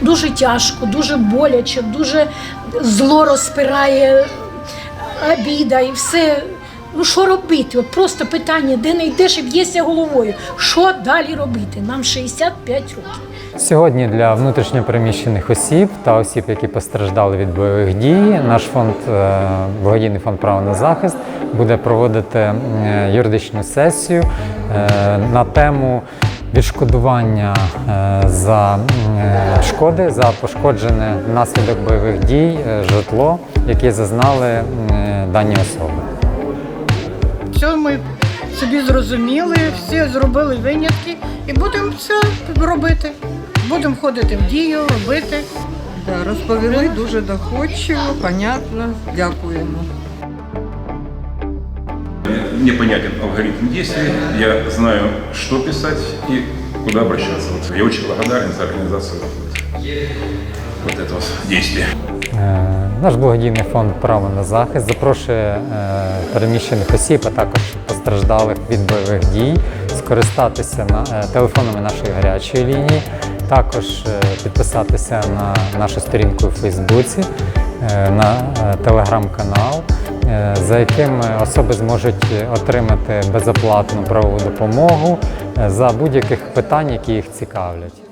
дуже тяжко, дуже боляче, дуже зло розпирає обіда і все. Ну що робити? От просто питання, де не йдеш і б'єшся головою. Що далі робити? Нам 65 років. Сьогодні для внутрішньопереміщених осіб та осіб, які постраждали від бойових дій, наш фонд е, благодійний фонд право на захист буде проводити е, юридичну сесію е, на тему відшкодування е, за е, шкоди за пошкоджене внаслідок бойових дій е, житло, яке зазнали дані особи. Все ми собі зрозуміли, всі зробили винятки і будемо все робити. Будемо ходити в дію, робити. Да, розповіли дуже доходчиво, понятно. Дякуємо. Мне алгоритм действий, я знаю, что писать и куда обращаться. Я очень благодарен за организацию вот этого действия. Е, Наш благодійний фонд Право на захист запрошує е, переміщених осіб, а також постраждалих від бойових дій скористатися на, е, телефонами нашої гарячої лінії, також підписатися на нашу сторінку у Фейсбуці, на телеграм-канал, за яким особи зможуть отримати безоплатну правову допомогу е, за будь-яких питань, які їх цікавлять.